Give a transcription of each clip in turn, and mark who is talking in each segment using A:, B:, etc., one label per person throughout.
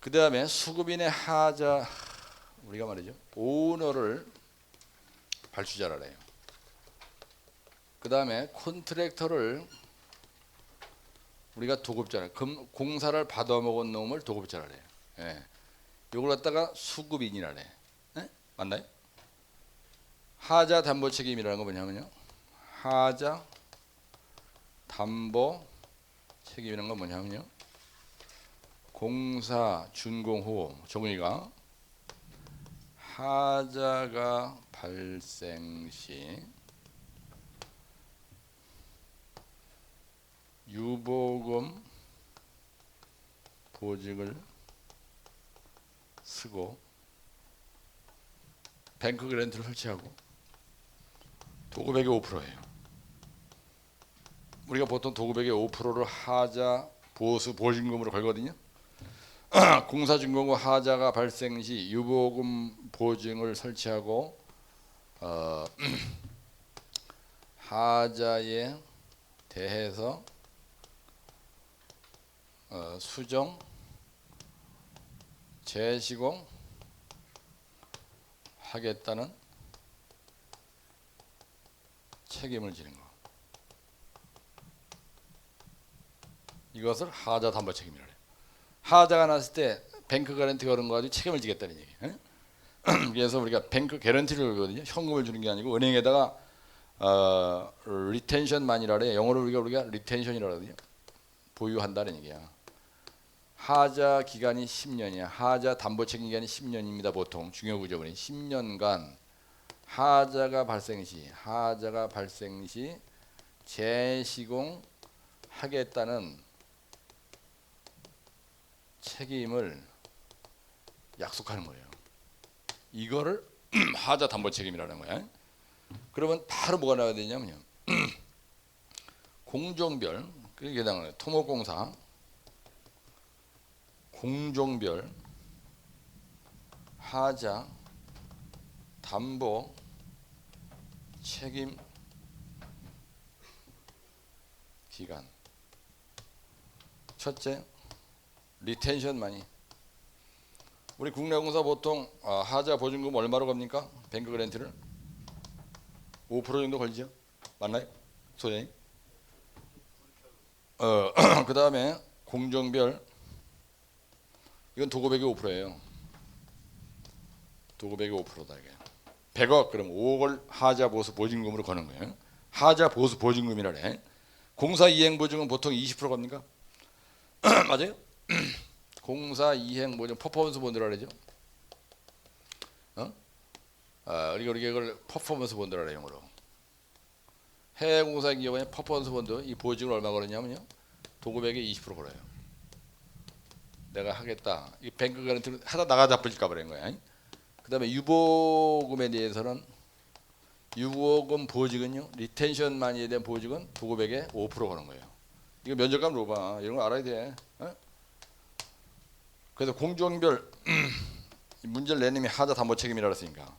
A: 그 다음에 수급인의 하자 우리가 말이죠 오너를 발주자라 해요. 그 다음에 콘트랙터를 우리가 도급자라 금, 공사를 받아먹은 놈을 도급자라 해요. 예. 요걸 갖다가 수급인이라 해. 예? 맞나요? 하자 담보 책임이라는 거 뭐냐면요. 하자 담보 책임이라는 건 뭐냐면요. 공사 준공 후 종이가 하자가 발생 시 유보금 보직을 쓰고 뱅크 그랜트를 설치하고 도급액의 5%예요. 우리가 보통 도급액의 5%를 하자 보수 보증금으로 걸거든요. 공사준공후 하자가 발생 시 유보금 보증을 설치하고 어, 하자에 대해서 어, 수정 재시공 하겠다는 책임을 지는 거. 이것을 하자 담보 책임이라 해요. 하자가 났을 때 뱅크 가렌티 걸은 거 가지고 책임을 지겠다는 얘기. 예? 그래서 우리가 뱅크 개런티를 걸거든요. 현금을 주는 게 아니고 은행에다가 어, 리텐션 만이라 래 영어로 우리가 우리가 리텐션이라 하거든요. 보유한다는 얘기야. 하자 기간이 10년이야. 하자 담보 책임 기간이 10년입니다. 보통 중요 구조물이 10년간 하자가 발생 시 하자가 발생 시 재시공 하겠다는 책임을 약속하는 거예요. 이거를 하자 담보 책임이라는 거야. 그러면 바로 뭐가 나와야 되냐면요. 공종별 그게 당연히 토목공사 공종별 하자 담보 책임 기간 첫째 리텐션 많이 우리 국내 공사 보통 아, 하자 보증금 얼마로 갑니까? 뱅크 그랜트를 5% 정도 걸리죠? 맞나요? 소장님? 어, 그 다음에 공정별 이건 도급액의 5%예요. 도급액의 5%다 이게. 100억 그럼 5억을 하자 보수 보증금으로 거는 거예요. 하자 보수 보증금이라래. 공사 이행 보증은 보통 20% 갑니까? 맞아요? 공사 이행 보증 퍼포먼스 본드라 그러죠. 어? 아, 우리가 이걸 퍼포먼스 본드라 그래요, 영어로. 해외 공사 기업의 퍼포먼스 본드 이 보증을 얼마 걸었냐면요. 도급액의 20% 걸어요. 내가 하겠다. 이 뱅크 가렌티 하다 나가다 버릴까 버린 거야. 그다음에 유보금에 대해서는 유보금 보직은요. 리텐션 만이에 대한 보직은 도급액의 5% 거는 거예요. 이거 면접감 물어봐. 이런 거 알아야 돼. 어? 그래서 공정별 문제를 내님이 하자 담보 책임이라 그랬으니까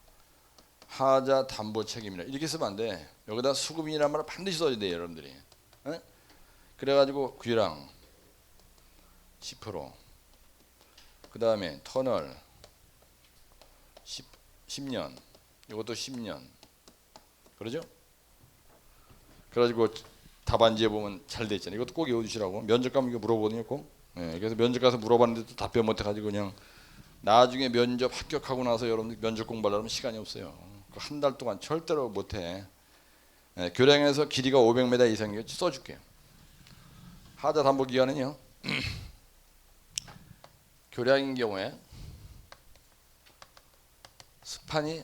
A: 하자 담보 책임이라 이렇게 쓰면 안 돼. 여기다 수급인이라는 말을 반드시 써야 돼요, 여러분들이. 어? 그래가지고 규랑 10%. 그 다음에 터널 10, 10년. 이것도 10년. 그러죠? 그래가지고 답안지에 보면 잘 돼 있잖아요. 이것도 꼭 외워주시라고. 면접 가면 이거 물어보거든요, 꼭. 예, 그래서 면접 가서 물어봤는데도 답변 못해가지고 그냥 나중에 면접 합격하고 나서 여러분들 면접 공부하려면 시간이 없어요. 그 한 달 동안 절대로 못해. 예, 교량에서 길이가 500m 이상이요 써줄게요. 하자 담보 기간은요. 교량인 경우에 스판이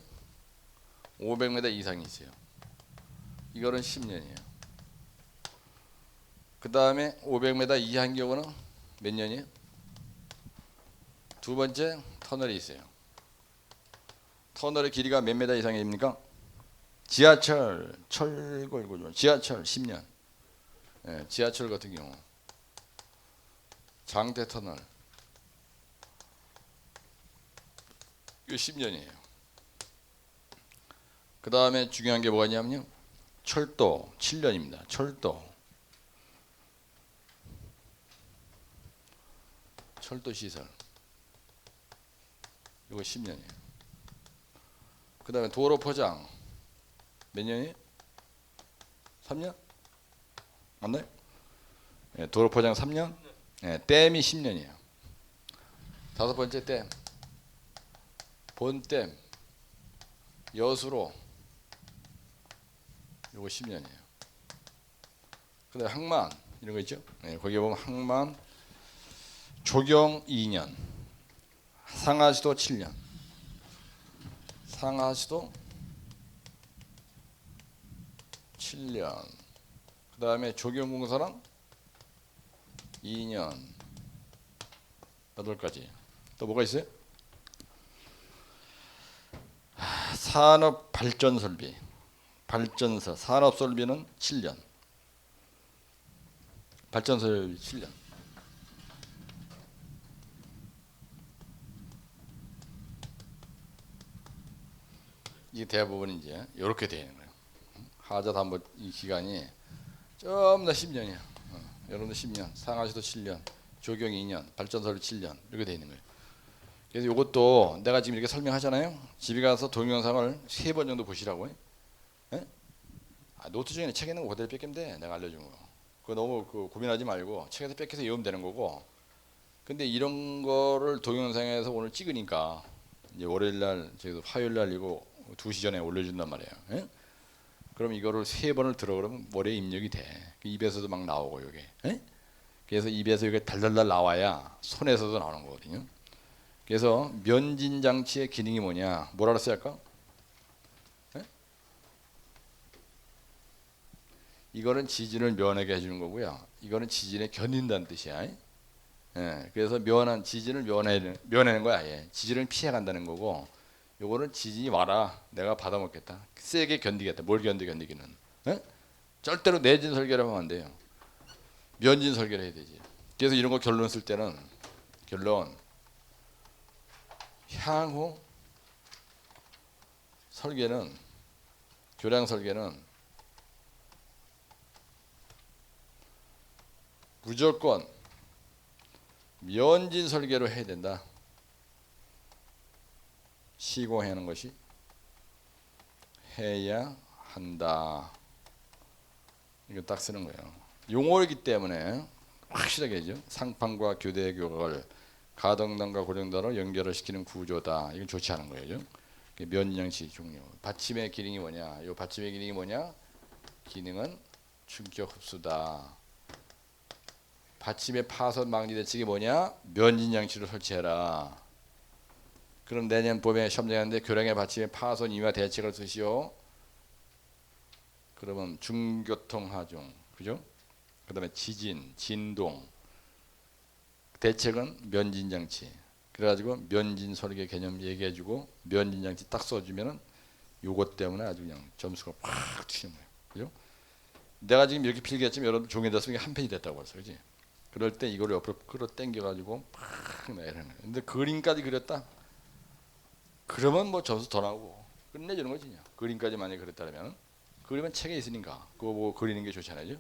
A: 500m 이상이 있어요. 이거는 10년이에요. 그 다음에 500m 이하인 경우는 몇 년이에요? 두 번째 터널이 있어요. 터널의 길이가 몇 메다 이상이 됩니까? 지하철, 철골 구조, 지하철 10년. 예, 지하철 같은 경우 장대 터널 이거 10년이에요. 그 다음에 중요한 게 뭐가 있냐면요. 철도 7년입니다. 철도 철도 시설 이거 10년이에요. 그다음에 도로 포장 몇 년이에요? 3년? 맞나요? 예, 도로 포장 3년? 예, 댐이 10년이에요. 다섯 번째 댐. 본댐. 여수로 요거 10년이에요. 그다음에 항만 이런 거 있죠? 예, 거기에 보면 항만 조경 2년. 상하시도 7년. 상하시도 7년. 그 다음에 조경공사랑 2년. 여덟 가지. 또 뭐가 있어요? 하, 산업 발전 설비. 발전소 산업 설비는 7년. 발전 설비 7년. 이게 대부분 이제 이렇게 되는 거예요. 하자 담보 이 기간이 다 10년이야. 어, 여러분도 10년, 상하시도 7년, 조경 2년, 발전설비 7년 이렇게 돼 있는 거예요. 그래서 이것도 내가 지금 이렇게 설명하잖아요. 집에 가서 동영상을 세 번 정도 보시라고. 예? 아, 노트 중에 책에 있는 거 그대로 뺏기면 돼. 내가 알려준 거. 그거 너무 그 고민하지 말고 책에서 뺏겨서 외우면 되는 거고. 근데 이런 거를 동영상에서 오늘 찍으니까 이제 월요일 날 저희도 화요일 날 이거 2시 전에 올려준단 말이에요. 예? 그럼 이거를 세 번을 들어 그러면 머리에 입력이 돼. 그 입에서도 막 나오고 이게. 예? 그래서 입에서 이게 달달달 나와야 손에서도 나오는 거거든요. 그래서 면진 장치의 기능이 뭐냐? 뭐라 그랬어야 할까? 예? 이거는 지진을 면하게 해주는 거고요. 이거는 지진에 견딘다는 뜻이야. 예, 그래서 면한 지진을 면해는 면하는 거야. 예. 지진을 피해 간다는 거고, 요거는 지진이 와라, 내가 받아먹겠다, 세게 견디겠다. 뭘 견디 견디기는? 예? 절대로 내진 설계를 하면 안 돼요. 면진 설계를 해야 되지. 그래서 이런 거 결론 쓸 때는 결론 향후 설계는 교량 설계는 무조건 면진 설계로 해야 된다. 시공하는 것이 해야 한다. 이거 딱 쓰는 거예요. 용어이기 때문에 확실하게 죠 상판과 교대 교각을 가동단과 고정단으로 연결을 시키는 구조다. 이건 좋지 않은 거예요. 면장치 종류. 받침의 기능이 뭐냐? 이 받침의 기능이 뭐냐? 기능은 충격 흡수다. 받침의 파손 방지 대책이 뭐냐? 면진 장치를 설치해라. 그럼 내년 봄에 시험장하는데 교량의 받침의 파손 이와 대책을 쓰시오. 그러면 중교통 하중, 그죠? 그다음에 지진, 진동. 대책은 면진 장치. 그래가지고 면진 설계 개념 얘기해주고 면진 장치 딱 써주면은 요것 때문에 아주 그냥 점수가 팍 튀는 거예요, 그죠? 내가 지금 이렇게 필기했지만 여러분 종이에다 쓰는 게한 페이지 됐다고 했어, 그지? 그럴 때 이걸 옆으로 끌어 당겨가지고 팍 거예요. 근데 그림까지 그렸다. 그러면 뭐 점수 더 나오고 끝내주는 거지 그냥. 그림까지 만약 그랬다면 그림은 책에 있으니까 그거 보고 그리는 게 좋잖아요. 그죠?